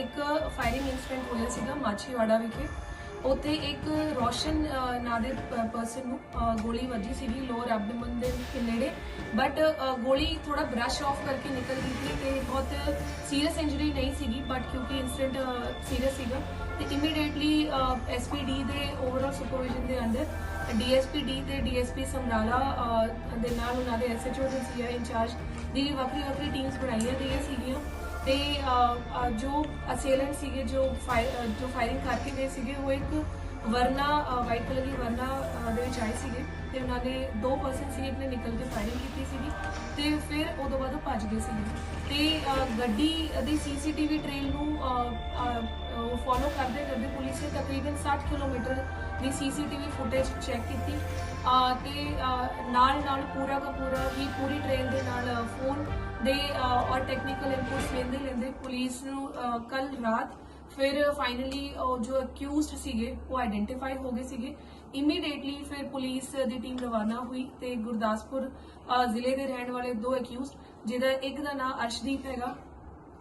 ਇੱਕ firing incident ਹੋਇਆ ਸੀਗਾ ਮਾਛੀਵਾੜਾ ਵਿਖੇ। ਉੱਥੇ ਇੱਕ ਰੋਸ਼ਨ ਨਾਂ ਦੇ ਪਰਸਨ ਨੂੰ ਗੋਲੀ ਵੱਜੀ ਸੀਗੀ ਲੋਅਰ ਐਬਡੋਮਨ ਦੇ ਨੇੜੇ। ਬਟ ਗੋਲੀ ਥੋੜਾ ਬ੍ਰਸ਼ ਆਫ ਕਰਕੇ ਨਿਕਲ ਗਈ ਸੀ ਤੇ ਬਹੁਤ ਸੀਰੀਅਸ ਇੰਜਰੀ ਨਹੀਂ ਸੀਗੀ ਬਟ ਕਿਉਂਕਿ ਇਨਸੀਡੈਂਟ ਸੀਰੀਅਸ ਸੀਗਾ ਤੇ ਇਮੀਡੀਏਟਲੀ ਐਸਪੀਡੀ ਦੇ ਓਵਰਆਲ ਸੁਪਰਵਿਜ਼ਨ ਦੇ ਅੰਡਰ ਡੀਐਸਪੀਡੀ ਤੇ ਡੀਐਸਪੀ ਸਮਰਾਲਾ ਦੇ ਨਾਲ ਉਹਨਾਂ ਦੇ ਐਸਐਚਓ ਦੇ ਸੀਆਈ ਇੰਚਾਰਜ ਦੀ ਵੱਖਰੀ ਵੱਖਰੀ ਟੀਮਸ ਬਣਾਈਆਂ ਗਈਆਂ ਸੀਗੀਆਂ। ਤੇ ਜੋ ਅਸੇਲੈਂਟ ਸੀਗੇ ਜੋ ਫਾਇਰ ਜੋ ਫਾਇਰਿੰਗ ਕਰਕੇ ਗਏ ਸੀਗੇ ਉਹ ਇੱਕ ਵਰਨਾ ਵਾਈਟ ਕਲਰ ਦੀ ਵਰਨਾ ਦੇ ਵਿੱਚ ਆਏ ਸੀਗੇ ਤੇ ਉਹਨਾਂ ਨੇ ਦੋ ਪਰਸਨ ਸੀ ਆਪਣੇ ਨਿਕਲ ਕੇ ਫਾਇਰਿੰਗ ਕੀਤੀ ਸੀਗੀ ਤੇ ਫਿਰ ਉਦੋਂ ਬਾਅਦ ਉਹ ਭੱਜ ਗਏ ਸੀਗੇ। ਤੇ ਗੱਡੀ ਦੀ ਸੀਸੀਟੀਵੀ ਟ੍ਰੇਲ ਨੂੰ ਫੋਲੋ ਕਰਦੇ ਕਰਦੇ ਪੁਲਿਸ ਨੇ ਤਕਰੀਬਨ 60 ਕਿਲੋਮੀਟਰ ਦੀ ਸੀਸੀਟੀਵੀ ਫੁਟੇਜ ਚੈੱਕ ਕੀਤੀ। ਅਹ, ਤੇ ਨਾਲ ਨਾਲ ਪੂਰਾ ਦਾ ਪੂਰਾ ਹੀ ਪੂਰੀ ਟ੍ਰੇਨ ਦੇ ਨਾਲ ਫੋਨ ਦੇ ਔਰ ਟੈਕਨੀਕਲ ਇਨਪੁਟਸ ਲੈਂਦੇ ਲੈਂਦੇ ਪੁਲਿਸ ਨੂੰ ਕੱਲ ਰਾਤ ਫਿਰ ਫਾਈਨਲੀ ਜੋ ਅਕਿਊਜ਼ਡ ਸੀਗੇ, ਉਹ ਆਇਡੈਂਟੀਫਾਈ ਹੋ ਗਏ ਸੀਗੇ। ਇਮੀਡੀਏਟਲੀ ਫਿਰ ਪੁਲਿਸ ਦੀ ਟੀਮ ਰਵਾਨਾ ਹੋਈ ਤੇ ਗੁਰਦਾਸਪੁਰ ਜ਼ਿਲ੍ਹੇ ਦੇ ਰਹਿਣ ਵਾਲੇ ਦੋ ਅਕਿਊਜ਼ਡ ਜਿਹਦਾ ਇੱਕ ਦਾ ਨਾਮ ਅਰਸ਼ਦੀਪ ਹੈਗਾ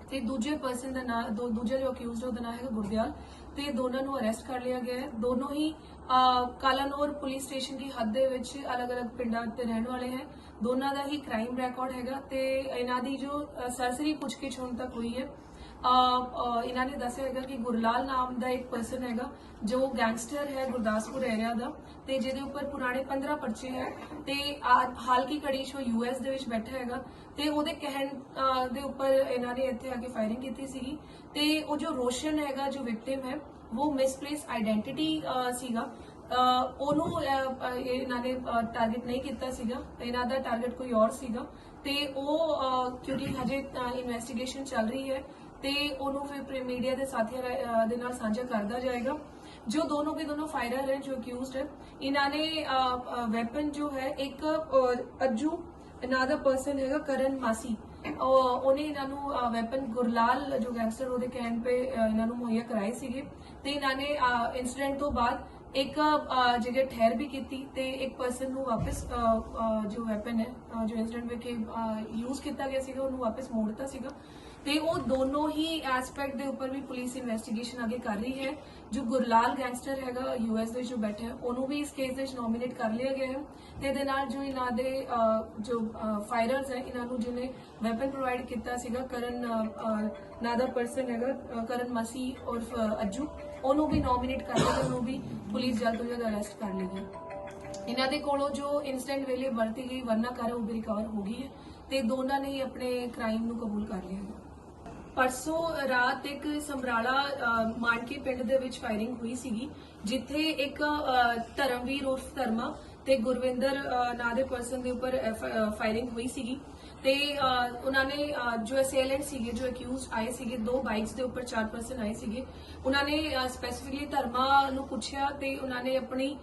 ਤੇ ਦੂਜੇ ਪਰਸਨ ਦਾ ਨਾਮ ਦੋ, ਦੂਜਾ ਜੋ ਅਕਿਊਜ਼ਡ ਉਹਦਾ ਨਾਮ ਹੈਗਾ ਗੁਰਦਿਆਲ। ਤੇ ਦੋਨਾਂ ਨੂੰ ਅਰੈਸਟ ਕਰ ਲਿਆ ਗਿਆ ਹੈ। ਦੋਨੋਂ ਹੀ ਕਾਲਾਨੌਰ ਪੁਲਿਸ ਸਟੇਸ਼ਨ ਦੀ ਹੱਦ ਦੇ ਵਿੱਚ ਅਲੱਗ-ਅਲੱਗ ਪਿੰਡਾਂ ਦੇ ਰਹਿਣ ਵਾਲੇ ਹੈ। ਦੋਨਾਂ ਦਾ ਹੀ ਕ੍ਰਾਈਮ ਰਿਕਾਰਡ ਹੈਗਾ ਤੇ ਇਹਨਾਂ ਦੀ ਜੋ ਸਰਸਰੀ ਪੁੱਛਗਿੱਛ ਹੁਣ ਤੱਕ ਹੋਈ ਹੈ। ਇਹਨਾਂ ਨੇ ਦੱਸਿਆ ਹੈਗਾ ਕਿ ਗੁਰਲਾਲ ਨਾਮ ਦਾ ਇੱਕ ਪਰਸਨ ਹੈਗਾ ਜੋ ਗੈਂਗਸਟਰ ਹੈ ਗੁਰਦਾਸਪੁਰ ਏਰੀਆ ਦਾ ਤੇ ਜਿਹਦੇ ਉੱਪਰ ਪੁਰਾਣੇ 15 ਪਰਚੇ ਹੈ ਤੇ ਆ- ਹਾਲ ਕੀ ਘੜੀ 'ਚ ਉਹ ਯੂਐਸ ਦੇ ਵਿੱਚ ਬੈਠਾ ਹੈਗਾ ਤੇ ਉਹਦੇ ਕਹਿਣ ਦੇ ਉੱਪਰ ਇਹਨਾਂ ਨੇ ਇੱਥੇ ਆ ਕੇ ਫਾਇਰਿੰਗ ਕੀਤੀ ਸੀਗੀ ਤੇ ਉਹ ਜੋ ਰੋਸ਼ਨ ਹੈਗਾ ਜੋ ਵਿਕਟਿਮ ਹੈ ਉਹ ਮਿਸਪਲੇਸ ਆਇਡੈਂਟੀਟੀ ਸੀਗਾ। ਉਹਨੂੰ ਅਹ, ਇਹਨਾਂ ਨੇ ਟਾਰਗੇਟ ਨਹੀਂ ਕੀਤਾ ਸੀਗਾ ਇਹਨਾਂ ਦਾ ਟਾਰਗੇਟ ਕੋਈ ਹੋਰ ਸੀਗਾ ਤੇ ਉਹ ਕਿਉਂਕਿ ਹਜੇ ਇਨਵੈਸਟੀਗੇਸ਼ਨ ਚੱਲ ਰਹੀ ਹੈ ਤੇ ਉਹਨੂੰ ਫਿਰ ਮੀਡੀਆ ਦੇ ਸਾਥੀਆਂ ਰਾ- ਦੇ ਨਾਲ ਸਾਂਝਾ ਕਰਦਾ ਜਾਏਗਾ। ਜੋ ਦੋਨੋਂ ਕੇ ਦੋਨੋਂ ਫਾਇਰਰ ਹੈ ਜੋ ਅਕਿਊਜ਼ਡ ਹੈ। ਇਹਨਾਂ ਨੇ ਵੈਪਨ ਜੋ ਹੈ ਇੱਕ ਅਹ, ਅੱਜੂ ਦਾ ਪਰਸਨ ਹੈਗਾ ਕਰਨ ਮਾਸੀ। ਉਹਨੇ ਇਹਨਾਂ ਨੂੰ ਵੈਪਨ ਗੁਰਲਾਲ ਜੋ ਗੈਂਗਸਟਰ ਉਹਦੇ ਕਹਿਣ ਤੇ ਇਹਨਾਂ ਨੂੰ ਮੁਹੱਈਆ ਕਰਾਏ ਸੀਗੇ। ਤੇ ਇਹਨਾਂ ਨੇ ਇਨਸੀਡੈਂਟ ਤੋਂ ਬਾਅਦ ਇੱਕ ਅਹ, ਜਗ੍ਹਾ ਠਹਿਰ ਵੀ ਕੀਤੀ ਤੇ ਇੱਕ ਪਰਸਨ ਨੂੰ ਵਾਪਸ ਜੋ ਵੈਪਨ ਹੈ ਜੋ ਇਨਸੀਡੈਂਟ ਵਿੱਚ ਯੂਜ਼ ਕੀਤਾ ਗਿਆ ਸੀਗਾ ਉਹਨੂੰ ਵਾਪਸ ਮੋੜਤਾ ਸੀਗਾ। ਤੇ ਉਹ ਦੋਨੋਂ ਹੀ ਐਸਪੈਕਟ ਦੇ ਉੱਪਰ ਵੀ ਪੁਲਿਸ ਇਨਵੈਸਟੀਗੇਸ਼ਨ ਅੱਗੇ ਕਰ ਰਹੀ ਹੈ। ਜੋ ਗੁਰਲਾਲ ਗੈਂਗਸਟਰ ਹੈਗਾ ਯੂਐਸ ਦੇ ਜੋ ਬੈਠਾ ਹੈ ਉਹਨੂੰ ਵੀ ਇਸ ਕੇਸ ਦੇ ਵਿੱਚ ਨੋਮੀਨੇਟ ਕਰ ਲਿਆ ਗਿਆ ਹੈ ਤੇ ਇਹਦੇ ਨਾਲ ਜੋ ਇਹਨਾਂ ਦੇ ਜੋ ਫਾਇਰਰਸ ਹੈ ਇਹਨਾਂ ਨੂੰ ਜਿਹਨੇ ਵੈਪਨ ਪ੍ਰੋਵਾਈਡ ਕੀਤਾ ਸੀਗਾ ਕਰਨ ਅਹ, ਦਾ ਪਰਸਨ ਹੈਗਾ ਕਰਨ ਮਸੀ ਔਰ ਅੱਜੂ ਉਹਨੂੰ ਵੀ ਨੋਮੀਨੇਟ ਕਰ ਲਿਆ ਤੇ ਉਹਨੂੰ ਵੀ ਪੁਲਿਸ ਜਲਦ ਤੋਂ ਜਲਦ ਅਰੈਸਟ ਕਰ ਲੇਗੀ ਇਹਨਾਂ ਦੇ ਕੋਲੋਂ ਜੋ ਇਨਸਟੈਂਟ ਵੇਲੇ ਵਰਤੀ ਗਈ ਵਰਨਾਕਾਰ ਹੈ ਉਹ ਵੀ ਰਿਕਵਰ ਹੋ ਗਈ ਹੈ ਤੇ ਦੋਨਾਂ ਨੇ ਹੀ ਆਪਣੇ ਕ੍ਰਾਈਮ ਨੂੰ ਕਬੂਲ ਕਰ ਲਿਆ ਹੈ। ਪਰਸੋਂ ਰਾਤ ਇੱਕ ਸਮਰਾਲਾ ਅਹ, ਪਿੰਡ ਦੇ ਵਿੱਚ ਫਾਇਰਿੰਗ ਹੋਈ ਸੀਗੀ ਜਿੱਥੇ ਇੱਕ ਧਰਮਵੀਰ ਉਰਫ ਧਰਮਾ ਤੇ ਗੁਰਵਿੰਦਰ ਨਾਂ ਦੇ ਪਰਸਨ ਦੇ ਉੱਪਰ ਫਾਇਰਿੰਗ ਹੋਈ ਸੀਗੀ। ਤੇ ਉਹਨਾਂ ਨੇ ਜੋ ਅਸੇਲੈਂਟ ਸੀਗੇ ਜੋ ਅਕਿਊਜ਼ਡ ਆਏ ਸੀਗੇ ਦੋ ਬਾਈਕਸ ਦੇ ਉੱਪਰ ਚਾਰ ਪਰਸਨ ਆਏ ਸੀਗੇ। ਉਹਨਾਂ ਨੇ ਸਪੈਸੀਫਿਕਲੀ ਧਰਮਾ ਨੂੰ ਪੁੱਛਿਆ ਤੇ ਉਹਨਾਂ ਨੇ ਆਪਣੀ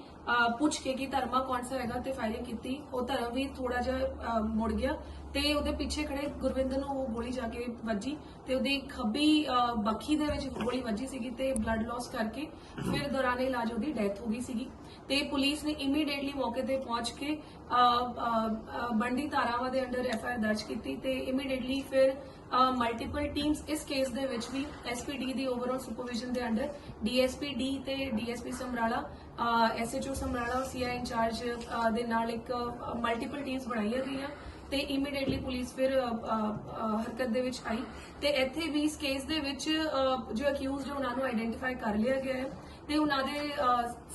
ਪੁੱਛ ਕੇ ਕਿ ਧਰਮਾ ਕੌਣ ਸਾ ਹੈਗਾ ਤੇ ਫਾਇਰਿੰਗ ਕੀਤੀ। ਉਹ ਧਰਮ ਵੀ ਥੋੜਾ ਜਿਹਾ ਮੁੜ ਗਿਆ ਤੇ ਉਹਦੇ ਪਿੱਛੇ ਖੜੇ ਗੁਰਵਿੰਦਰ ਨੂੰ ਉਹ ਗੋਲੀ ਜਾ ਕੇ ਵੱਜੀ ਤੇ ਉਹਦੀ ਖੱਬੀ ਅਹ, ਬੱਖੀ ਦੇ ਵਿੱਚ ਗੋਲੀ ਵੱਜੀ ਸੀਗੀ ਤੇ ਬਲੱਡ ਲਾਸ ਕਰਕੇ ਫਿਰ ਦੌਰਾਨ ਇਲਾਜ ਉਹਦੀ ਡੈਥ ਹੋ ਗਈ ਸੀਗੀ। ਤੇ ਪੁਲਿਸ ਨੇ ਇਮੀਡੀਏਟਲੀ ਮੌਕੇ ਤੇ ਪਹੁੰਚ ਕੇ ਅਹ, ਧਾਰਾਵਾਂ ਦੇ ਅੰਡਰ ਐਫ ਆਈ ਆਰ ਦਰਜ ਕੀਤੀ ਤੇ ਇਮੀਡੀਏਟਲੀ ਫਿਰ ਮਲਟੀਪਲ ਟੀਮਸ ਇਸ ਕੇਸ ਦੇ ਵਿੱਚ ਵੀ ਐਸਪੀਡੀ ਦੀ ਓਵਰਆਲ ਸੁਪਰਵਿਜ਼ਨ ਦੇ ਅੰਡਰ ਡੀਐਸਪੀਡੀ ਤੇ DSP Samrala SHO Samrala CI incharge ਦੇ ਨਾਲ ਇੱਕ ਮਲਟੀਪਲ ਟੀਮਸ ਬਣਾਈਆਂ ਗਈਆਂ ਤੇ ਇਮੀਡੀਏਟਲੀ ਪੁਲਿਸ ਫਿਰ ਹਰਕਤ ਦੇ ਵਿੱਚ ਆਈ ਤੇ ਇੱਥੇ ਵੀ ਇਸ ਕੇਸ ਦੇ ਵਿੱਚ ਜੋ ਅਕਿਊਜ਼ਡ ਉਹਨਾਂ ਨੂੰ ਆਈਡੈਂਟੀਫਾਈ ਕਰ ਲਿਆ ਗਿਆ ਹੈ ਤੇ ਉਹਨਾਂ ਦੇ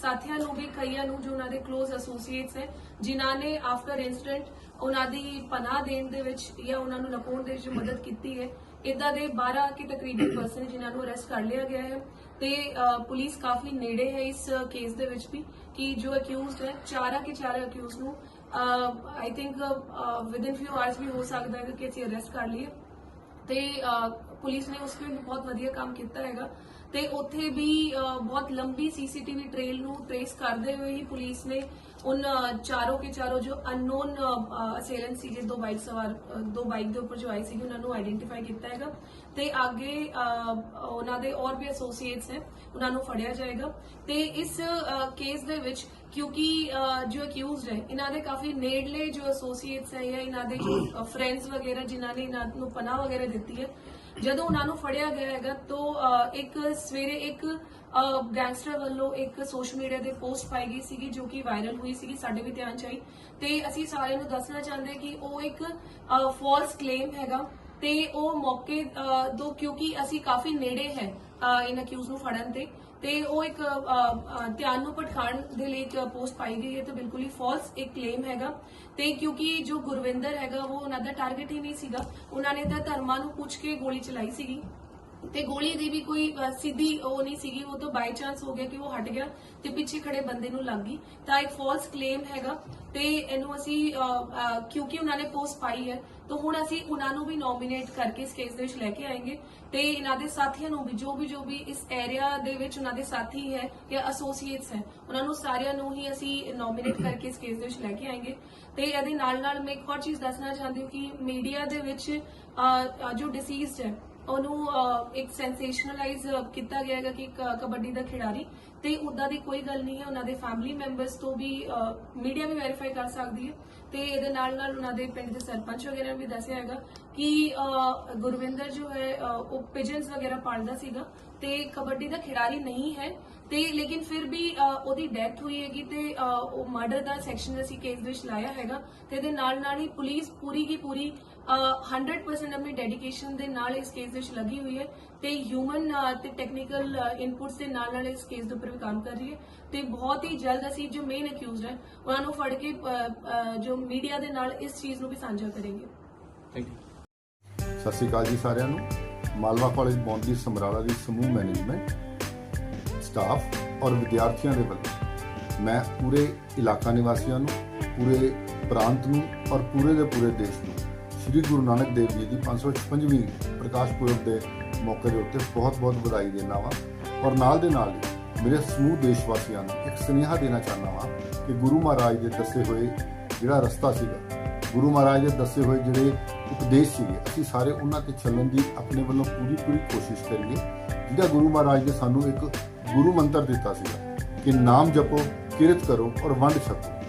ਸਾਥੀਆਂ ਨੂੰ ਵੀ, ਕਈਆਂ ਨੂੰ ਜੋ ਉਹਨਾਂ ਦੇ ক্লোਜ਼ ਐਸੋਸੀਏਟਸ ਹੈ, ਜਿਨ੍ਹਾਂ ਨੇ ਆਫਟਰ ਇਨਸੀਡੈਂਟ ਉਹਨਾਂ ਦੀ ਪਨਾਹ ਦੇਣ ਦੇ ਵਿੱਚ ਜਾਂ ਉਹਨਾਂ ਨੂੰ ਲਪਾਉਣ ਦੇ ਵਿੱਚ ਮਦਦ ਕੀਤੀ ਹੈ। ਇਦਾਂ ਦੇ 12 ਕੀ ਤਕਰੀਬਨ ਪਰਸਨ ਜਿਨ੍ਹਾਂ ਨੂੰ ਅਰੈਸਟ ਕਰ ਲਿਆ ਗਿਆ ਹੈ ਤੇ ਪੁਲਿਸ ਕਾਫੀ ਨੇੜੇ ਹੈ ਇਸ ਕੇਸ ਦੇ ਵਿੱਚ ਵੀ ਕਿ ਜੋ ਅਕਿਊਜ਼ਡ ਹੈ, ਚਾਰਾਂ ਕੇ ਚਾਰ ਅਕਿਊਜ਼ ਨੂੰ I think within few hours ਵੀ ਹੋ ਸਕਦਾ ਹੈ ਕਿ ਅਸੀਂ ਅਰੈਸਟ ਕਰ ਲਈਏ। ਤੇ ਪੁਲਿਸ ਨੇ ਉਸ ਵਿੱਚ ਬਹੁਤ ਵਧੀਆ ਕੰਮ ਕੀਤਾ ਹੈਗਾ। ਤੇ ਉੱਥੇ ਵੀ ਬਹੁਤ ਲੰਬੀ ਸੀਸੀਟੀਵੀ ਟ੍ਰੇਲ ਨੂੰ ਟ੍ਰੇਸ ਕਰਦੇ ਹੋਏ ਹੀ ਪੁਲਿਸ ਨੇ ਉਨ ਚਾਰੋਂ ਕੇ ਚਾਰੋਂ ਜੋ ਅਨਨੋਨ ਅਸੇਲੈਂਟ ਸੀ ਸੀਗੇ ਦੋ ਬਾਈਕ ਸਵਾਰ ਦੋ ਬਾਈਕ ਦੇ ਉੱਪਰ ਜੋ ਆਏ ਸੀਗੇ, ਉਹਨਾਂ ਨੂੰ ਆਈਡੈਂਟੀਫਾਈ ਕੀਤਾ ਹੈਗਾ। ਤੇ ਅੱਗੇ ਉਹਨਾਂ ਦੇ ਹੋਰ ਵੀ ਐਸੋਸੀਏਟਸ ਹੈ ਉਹਨਾਂ ਨੂੰ ਫੜਿਆ ਜਾਏਗਾ। ਤੇ ਇਸ ਕੇਸ ਦੇ ਵਿੱਚ ਕਿਉਂਕਿ ਜੋ ਅਕਿਊਜ਼ਡ ਹੈ, ਇਹਨਾਂ ਦੇ ਕਾਫੀ ਨੇੜਲੇ ਜੋ ਐਸੋਸੀਏਟਸ ਹੈ ਜਾਂ ਇਹਨਾਂ ਦੇ ਜੋ ਫਰੈਂਡਸ ਵਗੈਰਾ, ਜਿਨ੍ਹਾਂ ਨੇ ਇਹਨਾਂ ਨੂੰ ਪਨਾਹ ਵਗੈਰਾ ਦਿੱਤੀ ਹੈ ਜਦੋਂ ਉਹਨਾਂ ਨੂੰ ਫੜਿਆ ਗਿਆ ਹੈਗਾ ਤਾਂ ਇੱਕ ਸਵੇਰੇ ਇੱਕ ਗੈਂਗਸਟਰ ਵੱਲੋਂ ਇੱਕ ਸੋਸ਼ਲ ਮੀਡੀਆ ਤੇ ਪੋਸਟ ਪਾਈ ਗਈ ਸੀਗੀ ਜੋ ਕਿ ਵਾਇਰਲ ਹੋਈ ਸੀਗੀ ਸਾਡੇ ਵੀ ਧਿਆਨ ਚ ਆਈ। ਤੇ ਅਸੀਂ ਸਾਰਿਆਂ ਨੂੰ ਦੱਸਣਾ ਚਾਹੁੰਦੇ ਕਿ ਉਹ ਇੱਕ ਫਾਲਸ ਕਲੇਮ ਹੈਗਾ। ਤੇ ਉਹ ਮੌਕੇ ਅਹ, ਤੋਂ ਕਿਉਂਕਿ ਅਸੀਂ ਕਾਫੀ ਨੇੜੇ ਹੈ ਅਹ, ਇਨ ਅਕਿਊਜ਼ ਨੂੰ ਫੜਨ ਤੇ। ਤੇ ਉਹ ਇੱਕ ਅਹ, ਅਹ, ਧਿਆਨ ਨੂੰ ਭਟਕਾਉਣ ਦੇ ਲਈ ਇੱਕ ਪੋਸਟ ਪਾਈ ਗਈ ਹੈ ਤੇ ਬਿਲਕੁਲ ਹੀ ਫਾਲਸ ਇੱਕ ਕਲੇਮ ਹੈਗਾ। ਤੇ ਕਿਉਂਕਿ ਜੋ ਗੁਰਵਿੰਦਰ ਹੈਗਾ ਉਹ ਉਹਨਾਂ ਦਾ ਟਾਰਗੇਟ ਹੀ ਨਹੀਂ ਸੀਗਾ। ਉਹਨਾਂ ਨੇ ਤਾਂ ਧਰਮਾਂ ਨੂੰ ਪੁੱਛ ਕੇ ਗੋਲੀ ਚਲਾਈ ਸੀਗੀ। ਤੇ ਗੋਲੀ ਦੀ ਵੀ ਕੋਈ ਸਿੱਧੀ ਉਹ ਨਹੀਂ ਸੀਗੀ, ਉਹ ਤੋਂ ਬਾਈ ਚਾਂਸ ਹੋ ਗਿਆ ਕਿ ਉਹ ਹਟ ਗਿਆ ਤੇ ਪਿੱਛੇ ਖੜੇ ਬੰਦੇ ਨੂੰ ਲੱਗ ਗਈ। ਤਾਂ ਇੱਕ ਫਾਲਸ ਕਲੇਮ ਹੈਗਾ ਤੇ ਇਹਨੂੰ ਅਸੀਂ ਕਿਉਂਕਿ ਉਹਨਾਂ ਨੇ ਪੋਸਟ ਪਾਈ ਹੈ, ਤਾਂ ਹੁਣ ਅਸੀਂ ਉਹਨਾਂ ਨੂੰ ਵੀ ਨੋਮੀਨੇਟ ਕਰਕੇ ਇਸ ਕੇਸ ਦੇ ਵਿੱਚ ਲੈ ਕੇ ਆਏਗੇ ਤੇ ਇਹਨਾਂ ਦੇ ਸਾਥੀਆਂ ਨੂੰ ਵੀ, ਜੋ ਵੀ ਜੋ ਵੀ ਇਸ ਏਰੀਆ ਦੇ ਵਿੱਚ ਉਹਨਾਂ ਦੇ ਸਾਥੀ ਹੈ ਜਾਂ ਐਸੋਸੀਏਟਸ ਹੈ, ਉਹਨਾਂ ਨੂੰ ਸਾਰਿਆਂ ਨੂੰ ਹੀ ਅਸੀਂ ਨੋਮੀਨੇਟ ਕਰਕੇ ਇਸ ਕੇਸ ਦੇ ਵਿੱਚ ਲੈ ਕੇ ਆਏਗੇ। ਤੇ ਇਹਦੇ ਨਾਲ ਨਾਲ ਮੈਂ ਇੱਕ ਹੋਰ ਚੀਜ਼ ਦੱਸਣਾ ਚਾਹੁੰਦੀ ਹਾਂ ਕਿ ਮੀਡੀਆ ਦੇ ਵਿੱਚ ਜੋ ਡਿਸੀਜ਼ਡ ਹੈ ਉਹਨੂੰ ਇੱਕ ਸੈਂਸੇਸ਼ਨਲਾਈਜ਼ ਕੀਤਾ ਗਿਆ ਹੈਗਾ ਕਿ ਕ- ਕਬੱਡੀ ਦਾ ਖਿਡਾਰੀ। ਤੇ ਉਦਾਂ ਦੀ ਕੋਈ ਗੱਲ ਨਹੀਂ ਹੈ, ਉਹਨਾਂ ਦੇ ਫੈਮਿਲੀ ਮੈਂਬਰਸ ਤੋਂ ਵੀ ਮੀਡੀਆ ਵੀ ਵੈਰੀਫਾਈ ਕਰ ਸਕਦੀ ਹੈ। ਤੇ ਇਹਦੇ ਨਾਲ ਨਾਲ ਉਹਨਾਂ ਦੇ ਪਿੰਡ ਦੇ ਸਰਪੰਚ ਵਗੈਰਾ ਨੇ ਵੀ ਦੱਸਿਆ ਹੈਗਾ ਕਿ ਗੁਰਵਿੰਦਰ ਜੋ ਹੈ ਉਹ ਪਿਜਨਸ ਵਗੈਰਾ ਪਾਲਦਾ ਸੀਗਾ ਤੇ ਕਬੱਡੀ ਦਾ ਖਿਡਾਰੀ ਨਹੀਂ ਹੈ ਤੇ ਲੇਕਿਨ ਫਿਰ ਵੀ ਉਹਦੀ ਡੈਥ ਹੋਈ ਹੈਗੀ ਤੇ ਉਹ ਮਰਡਰ ਦਾ ਸੈਕਸ਼ਨ ਅਸੀਂ ਕੇਸ ਵਿੱਚ ਲਾਇਆ ਹੈਗਾ ਤੇ ਇਹਦੇ ਨਾਲ ਨਾਲ ਹੀ ਪੁਲਿਸ ਪੂਰੀ ਕੀ ਪੂਰੀ ਅਹ, 100% ਆਪਣੀ ਡੈਡੀਕੇਸ਼ਨ ਦੇ ਨਾਲ ਇਸ ਕੇਸ ਵਿੱਚ ਲੱਗੀ ਹੋਈ ਹੈ ਤੇ ਹਿਊਮਨ ਤੇ ਟੈਕਨੀਕਲ ਇਨਪੁਟਸ ਦੇ ਨਾਲ ਨਾਲ ਇਸ ਕੇਸ ਦੇ ਉੱਪਰ ਵੀ ਕੰਮ ਕਰ ਰਹੀ ਹੈ ਤੇ ਬਹੁਤ ਹੀ ਜਲਦ ਅਸੀਂ ਜੋ ਮੇਨ ਅਕਿਊਜ਼ਡ ਹੈ ਉਹਨਾਂ ਨੂੰ ਫੜ ਕੇ ਜੋ ਮੀਡੀਆ ਦੇ ਨਾਲ ਇਸ ਚੀਜ਼ ਨੂੰ ਵੀ ਸਾਂਝਾ ਕਰਾਂਗੇ। ਥੈਂਕ ਯੂ ਸਤਿ ਸ਼੍ਰੀ ਅਕਾਲ ਜੀ ਸਾਰਿਆਂ ਨੂੰ। ਮਾਲਵਾ ਕਾਲਜ ਬੌਂਦੀ ਸਮਰਾਲਾ ਦੀ ਸਮੂਹ ਮੈਨੇਜਮੈਂਟ ਸਟਾਫ ਔਰ ਵਿਦਿਆਰਥੀਆਂ ਦੇ ਵੱਲੋਂ ਮੈਂ ਪੂਰੇ ਇਲਾਕਾ ਨਿਵਾਸੀਆਂ ਨੂੰ ਪੂਰੇ ਪ੍ਰਾਂਤ ਨੂੰ ਔਰ ਪੂਰੇ ਦੇ ਪੂਰੇ ਦੇਸ਼ ਨੂੰ ਸ੍ਰੀ ਗੁਰੂ ਨਾਨਕ ਦੇਵ ਜੀ ਦੀ 555ਵੀਂ ਪ੍ਰਕਾਸ਼ ਪੁਰਬ ਦੇ ਮੌਕੇ ਦੇ ਉੱਤੇ ਬਹੁਤ-ਬਹੁਤ ਵਧਾਈ ਦਿੰਦਾ ਵਾਂ। ਔਰ ਨਾਲ ਦੇ ਨਾਲ ਮੇਰੇ ਸਮੂਹ ਦੇਸ਼ ਵਾਸੀਆਂ ਨੂੰ ਇੱਕ ਸੁਨੇਹਾ ਦੇਣਾ ਚਾਹੁੰਦਾ ਵਾਂ ਕਿ ਗੁਰੂ ਮਹਾਰਾਜ ਦੇ ਦੱਸੇ ਹੋਏ ਜਿਹੜਾ ਰਸਤਾ ਸੀਗਾ, ਗੁਰੂ ਮਹਾਰਾਜ ਦੇ ਦੱਸੇ ਹੋਏ ਜਿਹੜੇ ਉਪਦੇਸ਼ ਸੀਗੇ, ਅਸੀਂ ਸਾਰੇ ਉਹਨਾਂ ਤੇ ਚੱਲਣ ਦੀ ਆਪਣੇ ਵੱਲੋਂ ਪੂਰੀ ਪੂਰੀ ਕੋਸ਼ਿਸ਼ ਕਰੀਏ ਜਿਹੜਾ ਗੁਰੂ ਮਹਾਰਾਜ ਨੇ ਸਾਨੂੰ ਇੱਕ ਗੁਰੂ ਮੰਤਰ ਦਿੱਤਾ ਸੀਗਾ ਕਿ ਨਾਮ ਜਪੋ, ਕਿਰਤ ਕਰੋ ਔਰ ਵੰਡ ਛਕੋ।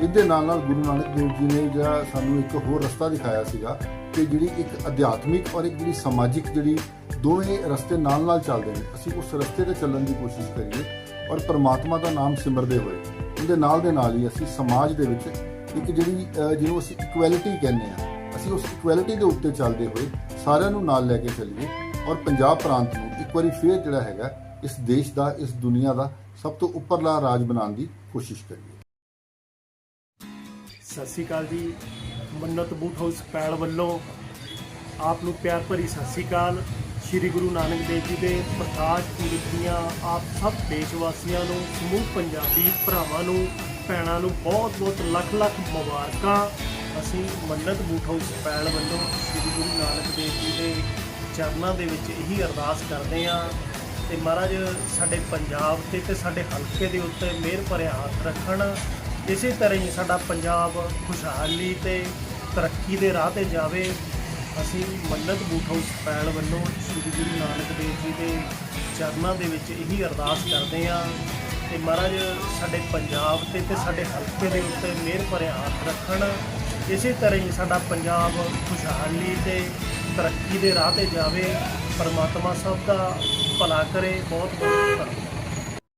ਇਹਦੇ ਨਾਲ ਨਾਲ ਗੁਰੂ ਨਾਨਕ ਦੇਵ ਜੀ ਨੇ ਜਿਹੜਾ ਸਾਨੂੰ ਇੱਕ ਹੋਰ ਰਸਤਾ ਦਿਖਾਇਆ ਸੀਗਾ ਕਿ ਜਿਹੜੀ ਇੱਕ ਅਧਿਆਤਮਿਕ ਔਰ ਇੱਕ ਜਿਹੜੀ ਸਮਾਜਿਕ ਜਿਹੜੀ ਦੋਵੇਂ ਰਸਤੇ ਨਾਲ ਨਾਲ ਚੱਲਦੇ ਨੇ, ਅਸੀਂ ਉਸ ਰਸਤੇ ਤੇ ਚੱਲਣ ਦੀ ਕੋਸ਼ਿਸ਼ ਕਰੀਏ ਔਰ ਪਰਮਾਤਮਾ ਦਾ ਨਾਮ ਸਿਮਰਦੇ ਹੋਏ ਉਹਦੇ ਨਾਲ ਦੇ ਨਾਲ ਹੀ ਅਸੀਂ ਸਮਾਜ ਦੇ ਵਿੱਚ ਇੱਕ ਜਿਹੜੀ ਜਿਹਨੂੰ ਅਸੀਂ ਇਕੁਐਲਿਟੀ ਕਹਿੰਦੇ ਆ ਅਸੀਂ ਉਸ ਇਕੁਐਲਿਟੀ ਦੇ ਉੱਤੇ ਚੱਲਦੇ ਹੋਏ ਸਾਰਿਆਂ ਨੂੰ ਨਾਲ ਲੈ ਕੇ ਚੱਲੀਏ ਔਰ ਪੰਜਾਬ ਪ੍ਰਾਂਤ ਨੂੰ ਇੱਕ ਵਾਰੀ ਫੇਰ ਜਿਹੜਾ ਹੈਗਾ, ਇਸ ਦੇਸ਼ ਦਾ, ਇਸ ਦੁਨੀਆ ਦਾ ਸਭ ਤੋਂ ਉੱਪਰਲਾ ਰਾਜ ਬਣਾਉਣ ਦੀ ਕੋਸ਼ਿਸ਼ ਕਰੀਏ। ਸਤਿ ਸ਼੍ਰੀ ਅਕਾਲ ਜੀ। ਮੰਨਤ ਬੂਟ ਹਾਊਸ ਪੈਲ ਵੱਲੋਂ ਆਪ ਨੂੰ ਪਿਆਰ ਭਰੀ ਸਤਿ ਸ਼੍ਰੀ ਅਕਾਲ। ਸ੍ਰੀ ਗੁਰੂ ਨਾਨਕ ਦੇਵ ਜੀ ਦੇ ਪ੍ਰਕਾਸ਼ ਪੁਰਬ ਦੀਆਂ ਆਪ ਸਭ ਦੇਸ਼ ਵਾਸੀਆਂ ਨੂੰ, ਸਮੂਹ ਪੰਜਾਬੀ ਭਰਾਵਾਂ ਨੂੰ ਭੈਣਾਂ ਨੂੰ ਬਹੁਤ-ਬਹੁਤ ਲੱਖ-ਲੱਖ ਮੁਬਾਰਕਾਂ। ਅਸੀਂ ਮੰਨਤ ਬੂਟ ਹਾਊਸ ਪੈਲ ਵੱਲੋਂ ਸ੍ਰੀ ਗੁਰੂ ਨਾਨਕ ਦੇਵ ਜੀ ਦੇ ਚਰਨਾਂ ਦੇ ਵਿੱਚ ਇਹੀ ਅਰਦਾਸ ਕਰਦੇ ਹਾਂ ਤੇ ਮਹਾਰਾਜ ਸਾਡੇ ਪੰਜਾਬ ਤੇ ਤੇ ਸਾਡੇ ਹਲਕੇ ਦੇ ਉੱਤੇ ਮਿਹਰ ਭਰਿਆ ਹੱਥ ਰੱਖਣ। ਇਸੇ ਤਰ੍ਹਾਂ ਹੀ ਸਾਡਾ ਪੰਜਾਬ ਖੁਸ਼ਹਾਲੀ ਤੇ ਤਰੱਕੀ ਦੇ ਰਾਹ ਤੇ ਜਾਵੇ। ਅਸੀਂ ਮੰਨਤ ਬੂਟ ਹਾਊਸ ਪੈਲ ਵੱਲੋਂ ਸ੍ਰੀ ਗੁਰੂ ਨਾਨਕ ਦੇਵ ਜੀ ਦੇ ਚਰਨਾਂ ਦੇ ਵਿੱਚ ਇਹੀ ਅਰਦਾਸ ਕਰਦੇ ਹਾਂ। ਤੇ ਮਹਾਰਾਜ, ਸਾਡੇ ਪੰਜਾਬ ਤੇ ਤੇ ਸਾਡੇ ਹਲਕੇ ਦੇ ਉੱਤੇ ਮਿਹਰ ਭਰਿਆ ਹੱਥ ਰੱਖਣ। ਇਸੇ ਤਰ੍ਹਾਂ ਹੀ ਸਾਡਾ ਪੰਜਾਬ ਖੁਸ਼ਹਾਲੀ ਤੇ ਤਰੱਕੀ ਦੇ ਰਾਹ ਤੇ ਜਾਵੇ, ਪਰਮਾਤਮਾ ਸਭ ਦਾ ਭਲਾ ਕਰੇ, ਬਹੁਤ ਬਹੁਤ ਧੰਨਵਾਦ।